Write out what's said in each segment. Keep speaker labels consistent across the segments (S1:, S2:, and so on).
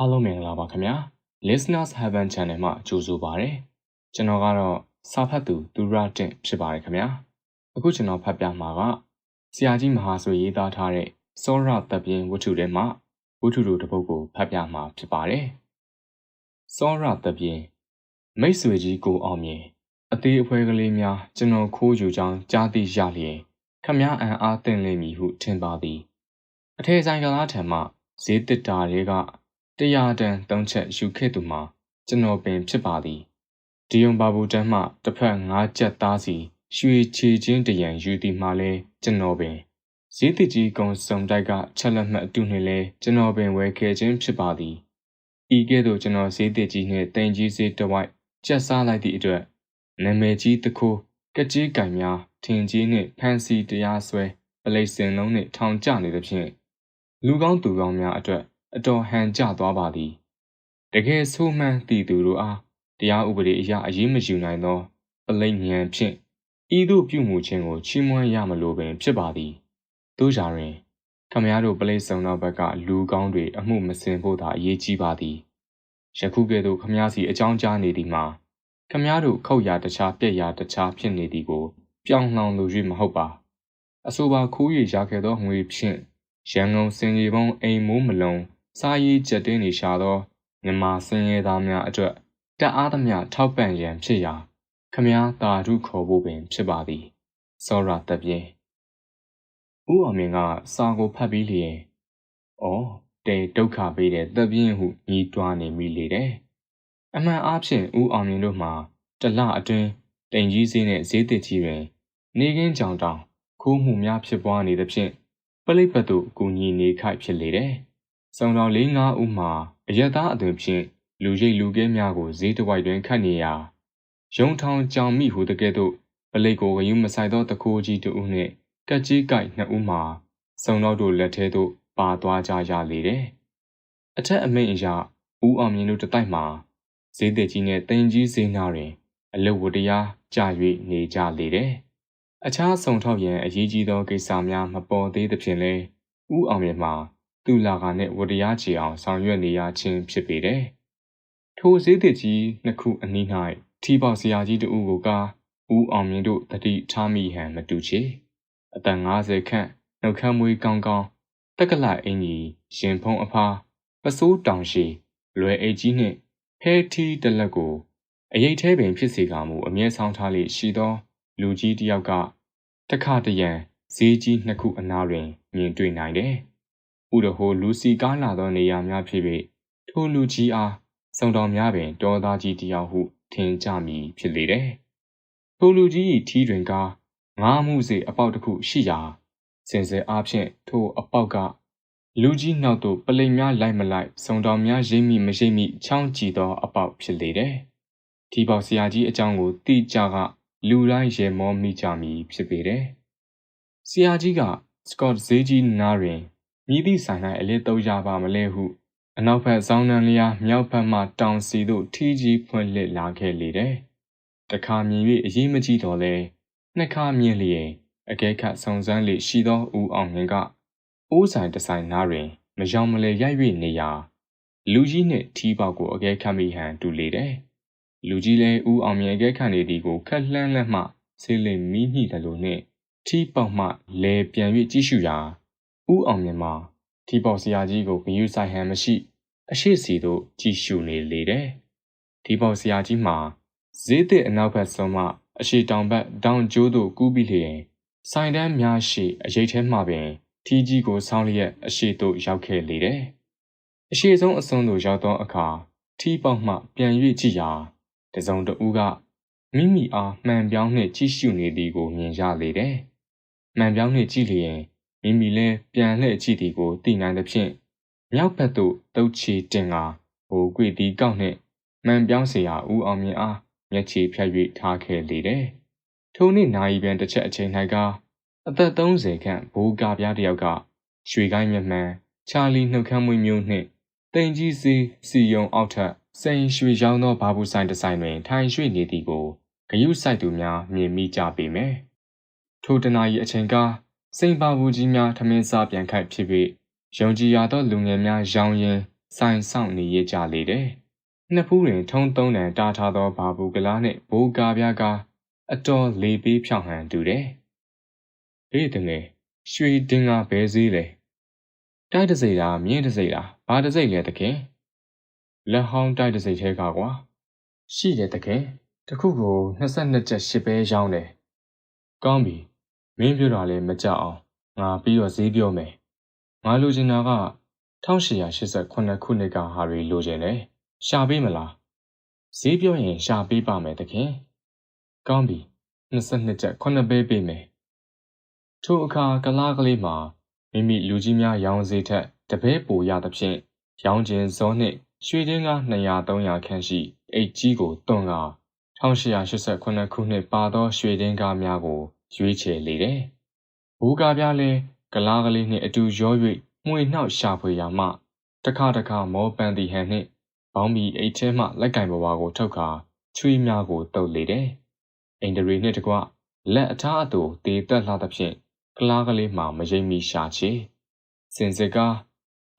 S1: အားလုံးမင်္ဂလာပါခင်ဗျာ Listeners Heaven Channel မှာကြိုဆိုပါရစေကျွန်တော်ကတော့စာဖတ်သူသူရတင့်ဖြစ်ပါတယ်ခင်ဗျာအခုကျွန်တော်ဖတ်ပြမှာကဆရာကြီးမဟာဆိုရေးသားထားတဲ့စောရတပ်ပြင်းဝတ္ထုထဲမှာဝတ္ထုတို့တစ်ပုဒ်ကိုဖတ်ပြမှာဖြစ်ပါတယ်စောရတပ်ပြင်းမိတ်ဆွေကြီးကိုအောင်မြင်အသေးအဖွဲကလေးများကျွန်တော်ခိုးယူကြောင်းကြားသိရလျင်ခမည်းအံအားတင်လိမ့်မည်ဟုထင်ပါသည်အထည်ဆိုင်ကလားထံမှဈေးတစ်တာတွေက တရားတန်သုံးချက်ယူခဲ့သူမှာကျွန်တော်ပင်ဖြစ်ပါသည်ဒီယုံဘာဘူးတန်းမှတစ်ဖက်ငါးချက်သားစီရွှေချီချင်းတရံယူသည်မှာလဲကျွန်တော်ပင်ဈေးတကြီးကုံစုံတိုက်ကချက်လက်မှတ်အတူနှင့်လဲကျွန်တော်ပင်ဝယ်ခဲ့ခြင်းဖြစ်ပါသည်ဤကဲ့သို့ကျွန်တော်ဈေးတကြီးနှင့်တင်ကြီးဈေးတစ်ဝိုက်ကျက်စားလိုက်သည့်အတွက်နာမည်ကြီးတခိုးကကြီးကံများထင်ကြီးနှင့်ဖန်စီတရားဆွဲပလိတ်စင်လုံးနှင့်ထောင်ကျနေသဖြင့်လူကောင်းသူကောင်းများအတွက် အတော်ဟန်ကျသွားပါသည်တကယ်ဆိုးမှန်းတည်သူတို့အားတရားဥပဒေအရအရေးမယူနိုင်သောပလိတ်ဉဏ်ဖြင့်ဤသို့ပြုမှုခြင်းကိုချီးမွမ်းရမလို့ပင်ဖြစ်ပါသည်တို့ကြတွင်ခမည်းတော်ပလိတ်ဆောင်သောဘက်ကလူကောင်းတွေအမှုမစင်ဖို့သာအရေးကြီးပါသည်ယခုကဲ့သို့ခမည်းစီအကြောင်းကြားနေသည်မှာခမည်းတော်ခုတ်ရတခြားပြက်ရတခြားဖြစ်နေသည်ကိုပြောင်းလောင်လို၍မဟုတ်ပါအဆိုပါခိုးရရခဲ့သောငွေဖြင့်ရန်ကုန်စင်ကြီးပုံအိမ်မိုးမလုံး စားရေးကြက်တင်းနေရှာသောမြန်မာစင်ရဲသားများအတွက်တအားသမျှထောက်ပံ့ရန်ဖြစ်ရာခမည်းတာဓုခေါ်ဖို့ပင်ဖြစ်ပါသည်စောရတပ်ပြင်းဦးအောင်မင်းကစာကိုဖတ်ပြီးလျင်ဩတေဒုက္ခပေးတဲ့တပ်ပြင်းဟုညီးတွားနေမိလေတယ်အမှန်အားဖြင့်ဦးအောင်မင်းတို့မှာတလအတွင်းတိန်ကြီးစင်းနဲ့ဈေးတစ်ကြီးတွင် နေကင်းကြောင်တောင်ခိုးမှုများဖြစ်ပွားနေသဖြင့်ပလိတ်ပတ်သို့ကူညီနေခိုက်ဖြစ်လေတယ် စုံတော်၄၅ဦးမှာအယက်သားအသွင်ဖြင့်လူရိတ်လူကဲများကိုဈေးတစ်ဝိုက်တွင်ခတ်နေရာရုံထောင်ကြောင်မိဟုတကဲ့သို့ပလိတ်ကိုဂယုမဆိုင်သောတခိုးကြီးတဦးနှင့်ကက်ကြီးကိုက်နှစ်ဦးမှာစုံတော်တို့လက်ထဲသို့ပါသွားကြရလေတယ်။အထက်အမိန့်အရဦးအောင်မြင့်တို့တတိုက်မှာဈေးသက်ကြီးနဲ့တင်ကြီးဈေးနာတွင် အလုတ်ဝတရားကြာ၍နေကြလေတယ်။အခြားစုံထောက်ရန်အရေးကြီးသောကိစ္စများမပေါ်သေးသဖြင့်လဲဦးအောင်မြင့်မှာ သူလာကနဲ့ဝတရားချေအောင်ဆောင်ရွက်နေရခြင်းဖြစ်ပေတယ်။ထိုဈေးသစ်ကြီးနှစ်ခုအနီး၌ထီပေါဆရာကြီးတူကိုကဦးအောင်မြင့်တို့တတိထားမိဟန်မတူချေ။အသက်50ခန့်နှုတ်ခမ်းမွေးကောင်းကောင်းတက်ကလအင်ကြီးရင်ဖုံးအဖားပစိုးတောင်ရှိလွယ်အိတ်ကြီးနှင့်ဟဲထီတလက်ကိုအရေးသေးပင်ဖြစ်စေကမူအမြဲဆောင်ထားလေရှိသော လူကြီးတယောက်ကတခါတရံဈေးကြီးနှစ်ခုအနားတွင်မြင်တွေ့နိုင်တယ်။ ဥဒဟိုလူစီကားလာသောနေရာများဖြစ်၍ထိုလူကြီးအားစုံတော်များပင်တောသားကြီးတယောက်ဟုထင်ကြမည်ဖြစ်လေတယ်။ထိုလူကြီး၏ထီးတွင်ကားငါးမှုစေအပေါက်တစ်ခုရှိရာစင်စယ်အားဖြင့်ထိုအပေါက်ကလူကြီးနောက်သို့ပလိမ်များလိုက်မလိုက်စုံတော်များရိမ့်မိမရိမ့်မိချောင်းကြည့်သောအပေါက်ဖြစ်လေတယ်။ဒီပေါက်ဆရာကြီးအကြောင်းကိုတိကျကလူတိုင်းရေမောမိကြမည်ဖြစ်ပေတယ်။ဆရာကြီးကစကော့ဈေးကြီးနားတွင် မြည်သည့်ဆိုင်၌အလစ်သုံးရပါမလဲဟုအနောက်ဘက်ဆောင်းနှံလျာမြောက်ဘက်မှတောင်စီသို့ထီးကြီးဖွင့်လှစ်လာခဲ့လေတယ်။တခါမြင်၍အရေးမကြီးတော့လဲနှစ်ခါမြင်လျင်အကဲခတ်စုံစမ်းလေရှိသောဦးအောင်မြင့်ကအိုးဆိုင်တဆိုင်နားတွင်မယောင်မလဲရိုက်၍နေရာလူကြီးနှင့်ထီးပေါက်ကိုအကဲခတ်မိဟန်တူလေတယ်။လူကြီးလည်းဦးအောင်မြင့်အကဲခတ်နေသည်ကိုခက်လှမ်းလက်မှဆေးလိမ်မိမိတယ်လို့နှင့်ထီးပေါက်မှလဲပြန်၍ကြည့်ရှုရာ ဦးအောင်မြင်မှာထီပေါဆရာကြီးကိုဂယုဆိုင်ဟန်မရှိ အရှိစီတို့ကြည်ရှုနေလေတယ်။ထီပေါဆရာကြီးမှာဈေးသစ်အနောက်ဘက်ဆုံးမှအရှိတောင်ဘက်တောင်ကျိုးသို့ကူးပြီးလျင်ဆိုင်တန်းများရှိအရေးထဲမှပင်ထီကြီးကိုဆောင်းလျက်အရှိသို့ရောက်ခဲ့လေတယ်။အရှိဆုံးအစွန်းသို့ရောက်သောအခါထီပေါမှပြန်၍ကြည့်ရာတစုံတဦးကမိမိအားမှန်ပြောင်းနှင့်ကြည့်ရှုနေသည်ကိုမြင်ရလေတယ်။မှန်ပြောင်းနှင့်ကြည့်လျင် မိမိလည်းပြန်လှည့်ကြည့်သည်ကိုသိနိုင်သဖြင့်မြောက်ဘက်သို့တုတ်ချီတင်ကာဟိုကွေတီကောက်နှင့်မှန်ပြောင်းစရာဦးအောင်မြင်အားမျက်ခြေဖြတ်၍ထားခဲ့လေတယ်။ထိုနေ့နာရီပြန်တစ်ချက်အချိန်၌ကအသက်30ခန့်ဘိုးကပြားတစ်ယောက်ကရွှေကိုင်းမျက်မှန်ချာလီနှုတ်ခမ်းမွေးမျိုးနှင့်တိမ်ကြီးစီစီယုံအောက်ထက်စိန်ရွှေရောင်းသောဘာဘူးဆိုင်တစ်ဆိုင်တွင် ထိုင်ရွှေ့နေသည်ကိုဂယုစိုက်သူများမြင်မိကြပေမယ်။ထိုတနာရီအချိန်ကား စိန်ပါဘူးကြီးများထမင်းစားပြန်ခိုက်ဖြစ်၍ယုံကြည်ရသောလူငယ်များရောင်းရင်းဆိုင်ဆောင်နေရကြလေတယ်။နှစ်ဖူးတွင်ထုံသုံးတန်တားထားသောဘာဘူးကလားနှင့်ဘိုးကားပြားကားအတော်လေးပေးဖြောင်းဟန်တူတယ်။ဘေးတငယ်ရွှေတင်ကဘဲစည်းလေတိုက်တစိတာမြင်းတစိတာဘာတစိလဲတခင်လက်ဟောင်းတိုက်တစိထဲကကွာရှိတယ်တခင်တခုကို22ကျပ်10ပဲရောင်းတယ်ကောင်းပြီ မင်းပြောတာလည်းမကြောက်အောင်ငါပြီးတော့ဈေးပြောမယ်ငါလိုချင်တာက1888ခုနှစ်ကဟာတွေလိုချင်တယ်ရှာပေးမလားဈေးပြောရင်ရှာပေးပါမယ်တခင်ကောင်းပြီ22ကျပ်9ပဲပေးမယ်ထိုအခါကလားကလေးမှာမိမိလူကြီးများရောင်းစေထက်တပဲပိုရသဖြင့်ရောင်းကျင်ဇောနှင့်ရွှေတင်းကား200 300ခန့်ရှိအိတ်ကြီးကိုတွန်းကား1889ခုနှစ်ပါသောရွှေတင်းကားများကို ရွေးချယ်လေတယ်။ဘူကာပြားလဲကလားကလေးနှင့်အတူရော၍မှွေနှောက်ရှာဖွေရာမှတခါတခါမောပန်းသည်ဟန်နှင့်ဘောင်းမီအိတ်ထဲမှလက်ကင်ဘဝကိုထုတ်ကာချွေးများကိုတုပ်လေတယ်။အိန္ဒြေနှင့်တကွလက်အထားအတူတေတက်လာသဖြင့်ကလားကလေးမှမရိပ်မိရှာချေစင်စစ်ကား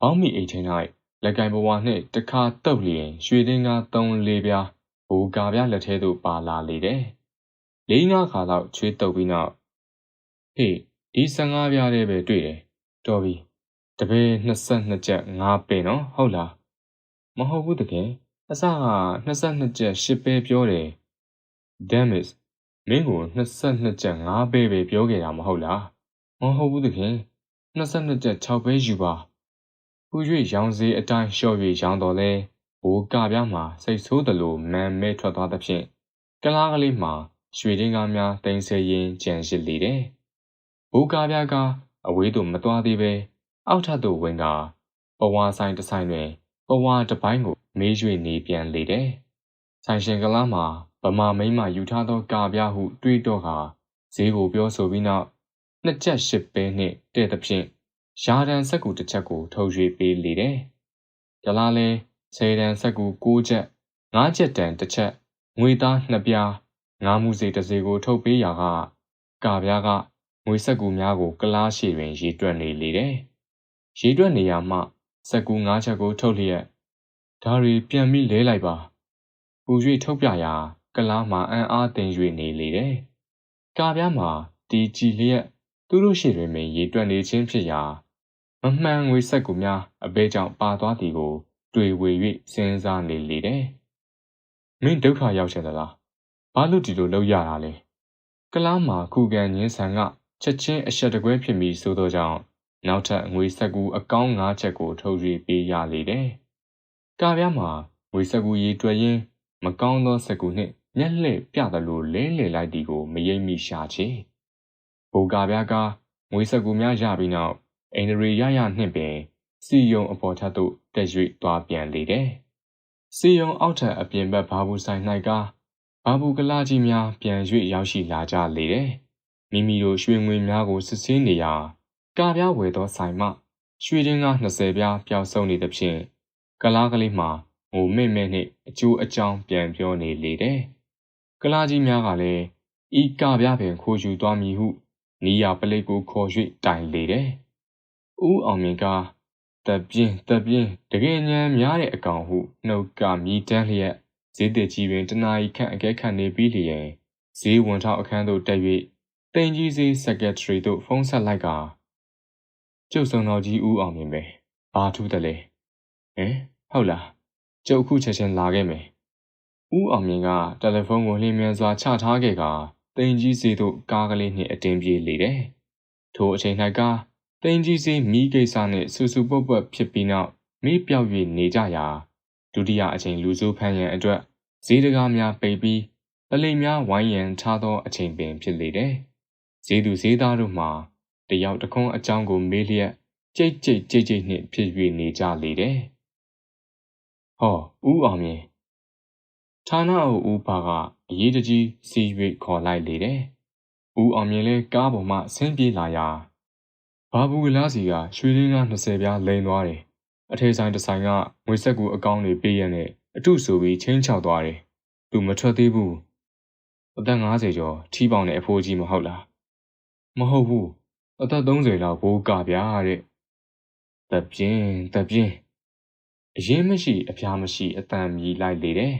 S1: ဘောင်းမီအိတ်ထဲ၌လက်ကင်ဘဝနှင့်တခါတုပ်လျင်ရွှေတင်းကား၃လေးပြားဘူကာပြလက်ထဲသို့ပါလာလေတယ်။ လေးငါးခါလောက်ချွေးတုပ်ပြီးနောက်ဟေးဒီ15ပြားလေးပဲတွေ့တယ်။တော်ပြီ။တပည့်22ကျပ်5ပင်နော်ဟုတ်လား။မဟုတ်ဘူးတကယ်အစက22ကျပ်10ပဲပြောတယ်။ Damn it မင်းကို22ကျပ်5ပဲပဲပြောခဲ့တာမဟုတ်လား။မဟုတ်ဘူးတကယ်22ကျပ်6ပဲယူပါ။ဟူ၍ရောင်စေးအတိုင်းလျှော့၍ရောင်းတော်လဲဘိုးကပြားမှာစိတ်ဆိုးသလိုမန်မဲထွက်သွားသဖြင့်ကလားကလေးမှာ ရွှေတင်းကားများတင်ဆဲရင်းကြံရှိလေတယ်။ဘိုးကပြားကအဝေးသို့မသွားသေးပဲအောက်ထပ်သို့ဝင်ကပဝါဆိုင်တစ်ဆိုင်တွင်ပဝါတစ်ပိုင်းကိုမေး၍နေပြန်လေတယ်။ဆိုင်ရှင်ကလားမှာဗမာမိန်းမယူထားသောကာပြားဟုတွေးတော့ကဈေးကိုပြောဆိုပြီးနောက်နှစ်ချက်ရှစ်ပဲနှင့်တဲ့သဖြင့်ရာဒန်ဆက်ကူတစ်ချက်ကိုထုတ်၍ပေးလေတယ်။ကလားလဲဆယ်တန်ဆက်ကူ6ချက်5ချက်တန်တစ်ချက်ငွေသား2ပြား ငါးမှုစေတစ်စေကို ထုတ်ပေးရာကကာပြားကငွေဆက်ကူများကို ကလားရှိတွင်ရေတွက်နေလေတယ်။ရေတွက်နေရမှဆက်ကူ5ချက်ကို ထုတ်လျက်ဒါတွေပြန်ပြီးလဲလိုက်ပါ။ပူ၍ထုတ်ပြရာကလားမှာအံ့အားသင်၍နေလေတယ်။ကာပြားမှာတီကြည်လျက်သူတို့ရှိတွင်ပင်ရေတွက်နေခြင်းဖြစ်ရာမမှန်ငွေဆက်ကူများအဘဲကြောင့်ပါသွားသည်ကို တွေ့ဝေ၍စဉ်းစားနေလေတယ်။မင်းဒုက္ခရောက်ချင်သလား။ ဘာလို့ဒီလိုလုပ်ရတာလဲ။ကလားမှာခုခံငင်းဆန်ကချက်ချင်းအဆက်တကွဲဖြစ်ပြီးဆိုသောကြောင့်နောက်ထပ်ငွေဆက်ကူအကောင်း၅ချက်ကိုထုတ်၍ပေးရလေတယ်။ကာပြားမှာငွေဆက်ကူရေးတွေ့ရင်မကောင်းသောဆက်ကူနှင့်မျက်လှည့်ပြသလိုလဲလှယ်လိုက်သည်ကိုမရိပ်မိရှာချေ။ဘိုကာပြားကငွေဆက်ကူများရပြီးနောက်အိန္ဒြေရရနှင့်ပင်စီယုံအပေါ်ထပ်သို့တက်၍သွားပြန်လေတယ်။စီယုံအောက်ထပ်အပြင်ဘက်ဘာဘူးဆိုင်၌က ဘာဘူးကလာကြီးများပြန်၍ရောက်ရှိလာကြလေတယ်။မိမိတို့ရွှေငွေများကိုစစ်ဆေးနေရာကာပြားဝယ်သောဆိုင်မှရွှေတင်းကား20ပြားပျောက်ဆုံးနေသဖြင့်ကလားကလေးမှာငိုမိတ်မဲ့နှင့်အကျိုးအကြောင်းပြန်ပြောနေလေတယ်။ကလားကြီးများကလည်းဤကာပြားပင်ခိုးယူသွားမည်ဟုနီးယာပလိတ်ကိုခေါ်၍တိုင်လေတယ်။ဦးအောင်မြင့်ကတပြင်းတပြင်းတကယ်ညံများတဲ့အကောင်ဟုနှုတ်ကမြည်တမ်းလျက် ဈေးတစ်ကြီးတွင်တနာရီခန့်အကဲခတ်နေပြီးလျင်ဈေးဝန်ထောက်အခန်းသို့တက်၍တင်ကြီးဈေးစက်ကက်ထရီသို့ဖုန်းဆက်လိုက်ကကျုပ်ဆောင်တော်ကြီးဦးအောင်မြင်ပဲဘာထူးတယ်လဲဟင်ဟုတ်လားကျုပ်အခုချက်ချင်းလာခဲ့မယ်ဦးအောင်မြင်ကတယ်လီဖုန်းကိုလျင်မြန်စွာချထားခဲ့ကတင်ကြီးဈေးသို့ကားကလေးနှင့်အတင်းပြေးလေတယ်ထိုအချိန်၌ကတင်ကြီးစေးမိကိစ္စနဲ့ဆူဆူပုတ်ပွက်ဖြစ်ပြီးနောက်မိပြောက်၍နေကြရာဒုတိယအချိန်လူစုဖမ်းရန်အတွက် ဈေးတကားများပိတ်ပြီးပလိမ်များဝိုင်းရန်ထားသောအချိန်ပင်ဖြစ်လေတယ်။ဈေးသူဈေးသားတို့မှာတယောက်တခွန်းအကြောင်းကိုမေးလျက်ကြိတ်ကြိတ်ကြိတ်ကြိတ်နှင့်ဖြစ်၍နေကြလေတယ်။ဟောဦးအောင်မြင်ဌာနအုပ်ဦးပါကအရေးတကြီးစီး၍ခေါ်လိုက်လေတယ်။ဦးအောင်မြင်လဲကားပေါ်မှဆင်းပြေးလာရာဘာဘူးကလားစီကရွှေရင်းက20ပြားလိန်သွားတယ်။အထေဆိုင်တစ်ဆိုင်ကငွေဆက်ကူအကောင့်တွေပေးရနဲ့ အထုဆိုပြီးချင်းချောက်သွားတယ်။သူမထွက်သေးဘူး။အသက်50ကျော်ထီးပေါင်တဲ့အဖိုးကြီးမဟုတ်လား။မဟုတ်ဘူး။အသက်30လောက်ဘိုးကဗျာတဲ့။တပြင်းတပြင်းအအရင်မရှိအဖျားမရှိအတန်မြည်လိုက်လေတယ်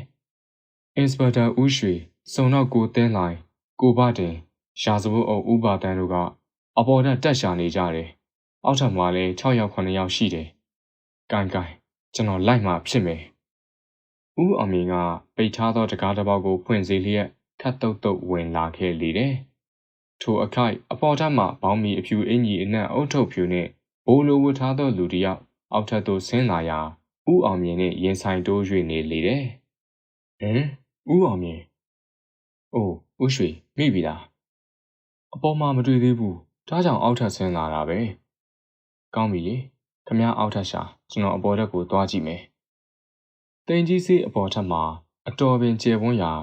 S1: ။အင်စပက်တာဦးရွှေစုံတော့ကိုတင်းလိုက်ကိုဘတင်ရာဇဝတ်အုပ်ဦးပါတန်းတို့ကအပေါ်တက်တက်ရှာနေကြတယ်။အောက်ထပ်မှာလည်း6ယောက်9ယောက်ရှိတယ်။ကိုင်ကိုင်ကျွန်တော်လိုက်မှဖြစ်မယ်။ ဦးအောင်မြင့်ကပိတ်ထားသောတကားတစ်ပေါက်ကိုဖွင့်စေလျက်ခတ်တုတ်တုတ်ဝင်လာခဲ့လေတယ်။ထိုအခိုက်အပေါ်ထပ်မှဘောင်းမီအဖြူအင်ကြီးအနက်အုတ်ထုတ်ဖြူနှင့်ဘိုးလိုဝတ်ထားသောလူတစ်ယောက်အောက်ထပ်သို့ဆင်းလာရာဦးအောင်မြင့်နှင့်ရင်ဆိုင်တိုး၍နေလေတယ်။ဟမ်ဦးအောင်မြင့်။အိုးဦးရွှေမိပြီလား။အပေါ်မှာမတွေ့သေးဘူး။ဒါကြောင့်အောက်ထပ်ဆင်းလာတာပဲ။ကောင်းပြီလေ။ခမည်းအောက်ထပ်ရှာကျွန်တော်အပေါ်တက်ကိုသွားကြည့်မယ်။ တင်ကြီးစေးအပေါ်ထပ်မှာအတော်ပင်ကျေပွန်းရာ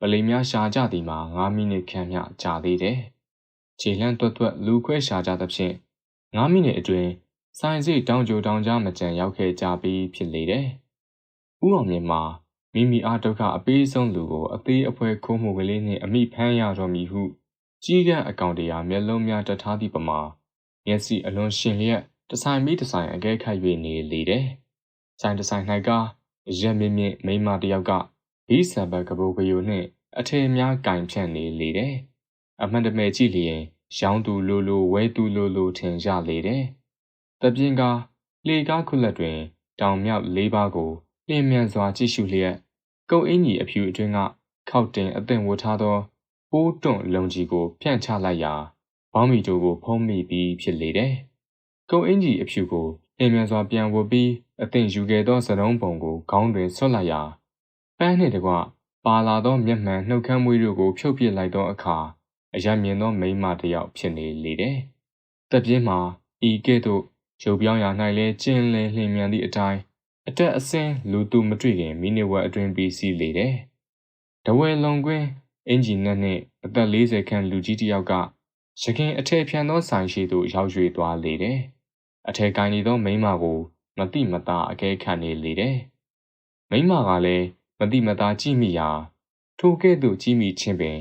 S1: ပလိမ်များရှာကြသည်မှာ9မိနစ်ခန့်မျှကြာသေးတယ်။ခြေလှမ်းတွတ်တွတ်လူခွဲရှာကြသဖြင့်9မိနစ်အတွင်းဆိုင်စိတောင်ကြိုတောင်ကြားမကြံရောက်ခဲ့ကြပြီးဖြစ်လေတယ်။ဥအောင်မြင့်မှာမိမိအားဒုက္ခအပေးဆုံးလူကိုအသေးအဖွဲခိုးမှုကလေးနှင့်အမိဖမ်းရတော်မူဟုကြီးကန်းအကောင့်တရားမျက်လုံးများတထားသည့်ပမာမျက်စိအလွန်ရှင်လျက်တဆိုင်မိတဆိုင်အကဲခတ်၍နေလေတယ်။ဆိုင်တဆိုင်၌က ရက်မြင့်မြင့်မိမတယောက်ကဘီးဆံဘတ်ကပုတ်ကယိုနှင့်အထည်များကင်ဖြန့်နေလေတယ်။အမှန်တမဲ့ကြည့်လျင်ရောင်းသူလိုလိုဝဲသူလိုလိုထင်ရလေတယ်။တပြင်းကားလေကားခုလက်တွင် တောင်မြောက်လေးပါးကိုလျင်မြန်စွာကြည့်ရှုလျက်ကုံအင်းကြီးအဖြူအတွင်းကခောက်တင်အသင့်ဝတ်ထားသောပိုးတွန့်လုံကြီးကိုဖြန့်ချလိုက်ရာဘောင်းမီတို့ကိုဖုံးမိပြီးဖြစ်လေတယ်။ကုံအင်းကြီးအဖြူကို လျင်မြန်စွာပြန်ဝတ်ပြီးအသင့်ယူခဲ့သောစရုံးပုံကိုခေါင်းတွင်ဆွတ်လိုက်ရာပန်းနှင့်တကွပါလာသောမျက်မှန်နှုတ်ခမ်းမွေးတို့ကိုဖြုတ်ပစ်လိုက်သောအခါအရမြင်သောမိန်းမတစ်ယောက်ဖြစ်နေလေတယ်။တပြင်းမှာဤကဲ့သို့ရုပ်ပြောင်းရာ၌လည်းကျင်းလည်လျင်မြန်သည့်အတိုင်းအတက်အဆင်းလူသူမတွေ့ခင်မိနစ်ဝက်အတွင်းပြီးစီးလေတယ်။တဝဲလုံကွင်းအင်ဂျင်နက်နှင့်အသက်40ခန့်လူကြီးတစ်ယောက်ကရခင်အထည်ဖြန်သောဆိုင်ရှိသို့ရောက်ရွေသွားလေတယ်။ အထည်ကိုင်းနေသောမိန်းမကိုမတိမတာအကဲခတ်နေလေတယ်။မိန်းမကလည်းမတိမတာကြည့်မိရာထိုကဲ့သို့ကြည့်မိခြင်းပင်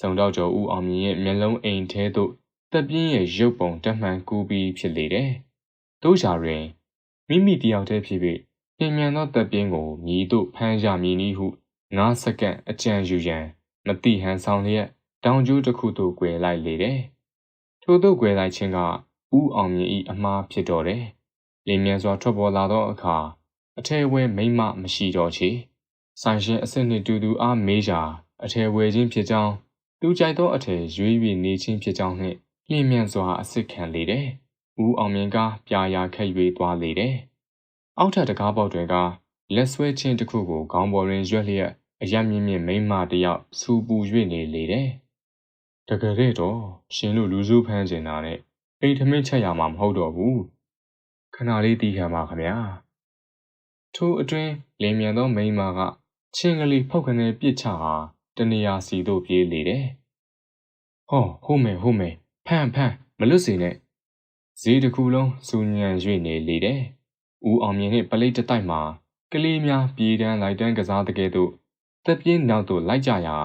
S1: စုံတော့ကျော်ဦးအောင်မြင်ရဲ့မျက်လုံးအိမ်ထဲသို့တက်ပြင်းရဲ့ရုပ်ပုံတက်မှန်ကူးပြီးဖြစ်လေတယ်။တို့ရာတွင်မိမိတယောက်တည်းဖြစ်၍ပြင်မြန်သောတပ်ပြင်းကိုမြည်သို့ဖမ်းရမည်နည်းဟု9စက္ကန့်အကြံယူရန်မတိဟန်ဆောင်လျက်တောင်ကျိုးတစ်ခုသို့꿰လိုက်လေတယ်။ထို့သို့꿰လိုက်ခြင်းက ဦးအောင်မြင့်၏အမှားဖြစ်တော်တယ်။လင်းမြန်စွာထွက်ပေါ်လာသောအခါအထဲဝဲမိမမရှိတော့ချေ။ဆိုင်ရှင်အစ်စ်နှင့်တူတူအားမေးရာအထဲဝဲခြင်းဖြစ်ကြောင်းသူကြိုက်သောအထဲရွေး၍နေခြင်းဖြစ်ကြောင်းနှင့်လျင်မြန်စွာအစ်စ်ခံလေတယ်။ဦးအောင်မြင့်ကပြာရာခက်၍သွားလေတယ်။အောက်ထပ်တကားပေါက်တွေကလက်ဆွဲချင်းတစ်ခုကိုခေါင်းပေါ်တွင်ရွက်လျက်အယက်မြင့်မြင့်မိမတယောက်စူပူ၍နေလေတယ်။တကယ်တော့ရှင်တို့လူစုဖမ်းကျင်တာနဲ့ အိမ်ထမင်းချက်ရမှာမဟုတ်တော့ဘူး။ခဏလေးတီးခံပါခမညာ။ထိုအတွင်းလင်းမြန်သောမိမကချင်းကလေးဖောက်ကနေပြစ်ချဟာတနေရာစီသို့ပြေးလေတယ်။ဟောဟုတ်မယ်ဟုတ်မယ်ဖမ်းဖမ်းမလွတ်စေနဲ့ဈေးတစ်ခုလုံးစူညံ၍နေလေတယ်။ဦးအောင်မြင့်နှင့်ပလိတ်တတိုက်မှာကလေးများပြေးတန်းလိုက်တန်းကစားတဲ့ကဲ့သို့တက်ပြင်းနောက်သို့လိုက်ကြရာ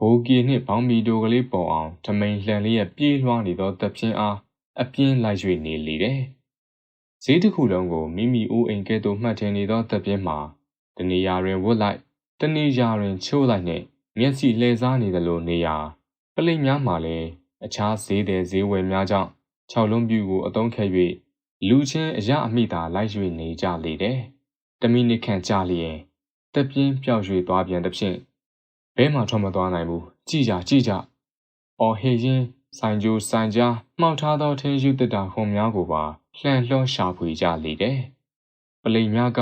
S1: ဘိုးကီနှင့်ဘောင်းမီတိုကလေးပေါ်အောင်ထမိန်လှန်လျက်ပြေးလွှားနေသောတက်ပြင်းအား အပြင်းလိုက်၍နေလေတယ်။ဈေးတစ်ခုလုံးကိုမိမိဦးအိမ်ကဲ့သို့မှတ်ထင်နေသောတက်ပြင်းမှာတနေရာတွင်ဝတ်လိုက်တနေရာတွင်ချိုးလိုက်နှင့်မျက်စိလှည့်စားနေသလိုနေရာပလိတ်များမှာလည်းအခြားဈေးတဲ့ဈေးဝယ်များကြောင့်ခြောက်လုံးပြူကိုအသုံးခဲ၍လူချင်းအရအမိသာလိုက်၍နေကြလေတယ်။တမိနစ်ခန့်ကြာလျင်တက်ပြင်းပျောက်၍သွားပြန်သဖြင့်ဘဲမှထွက်မသွားနိုင်ဘူးကြည်ကြကြည်ကြအော်ဟေရင် ဆိုင်ကျိုးဆိုင်ကြားမှောက်ထားသောထင်းယူတက်တာခုံများကိုပါလှန်လှောရှာဖွေကြလေတယ်။ပလိမ်များက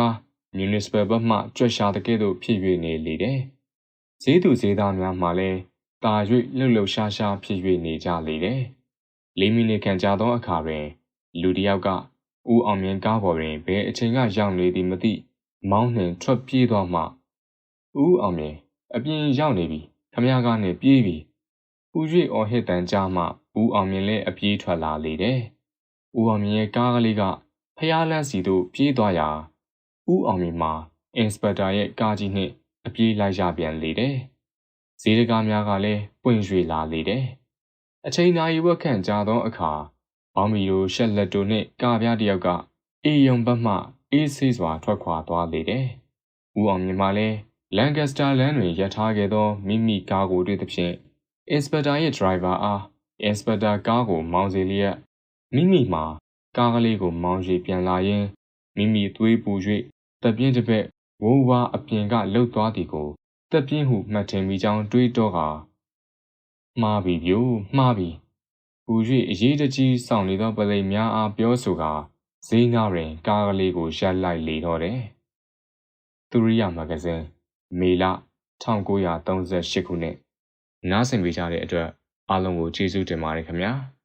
S1: မြူနစ်ပယ်ဘက်မှကြွက်ရှာတဲ့ကဲ့သို့ဖြစ်၍နေလေတယ်။ဈေးသူဈေးသားများမှလည်းတာ၍လှုပ်လှုပ်ရှားရှားဖြစ်၍နေကြလေတယ်။၄မိနစ်ခန့်ကြာသောအခါတွင် လူတစ်ယောက်ကဦးအောင်မြင့်ကားပေါ်တွင်ဘယ်အချိန်ကရောက်နေသည်မသိမောင်းနှင်ထွက်ပြေးသွားမှဦးအောင်မြင့်အပြင်ရောက်နေပြီခမရကားနှင့်ပြေးပြီ ဦးရွေအော်ဟစ်တန်ကြားမှဦးအောင်မြင့်လည်းအပြေးထွက်လာလေတယ်ဦးအောင်မြင့်ရဲ့ကားကလေးကဖျားလန့်စီသို့ပြေးသွားရာဦးအောင်မြင့်မှာအင်စပက်တာရဲ့ကားကြီးနှင့်အပြေးလိုက်ရပြန်လေတယ်ဈေးတကားများကလည်းပွင့်ရွှေလာလေတယ်အချိန်နာရီဝက်ခန့်ကြာသောအခါဘောင်မီတို့ရှက်လက်တို့နှင့်ကာပြားတယောက်ကအေယုံဘက်မှအေးဆေးစွာထွက်ခွာသွားလေတယ်။ဦးအောင်မြင့်မှလည်းလန်ကက်စတာလမ်းတွင်ရပ်ထားခဲ့သောမိမိကားကိုတွေ့သဖြင့် အင်စပက်တာရဲ့ဒရိုင်ဘာအားအင်စပက်တာကားကိုမောင်းစေလျက်မိမိမှာကားကလေးကိုမောင်း၍ပြန်လာရင်းမိမိသွေးပူ၍တပ်ပြင်းတစ်ဖက်ဝိုးဝါအပြင်ကလှုပ်သွားသည်ကိုတပ်ပြင်းဟုမှတ်ထင်မိကြောင်းတွေးတော့ကမှားပြီပြို့မှားပြီပူ၍အရေးတကြီးစောင့်နေသောပလိမ်များအားပြောဆိုကာဈေးနာတွင် ကားကလေးကိုရပ်လိုက်လေတော့တယ်။သူရိယမဂ္ဂဇင်းမေလ1938ခုနှစ် နားဆင်ပေးကြတဲ့အတွက်အားလုံးကိုကျေးဇူးတင်ပါတယ်ခင်ဗျာ။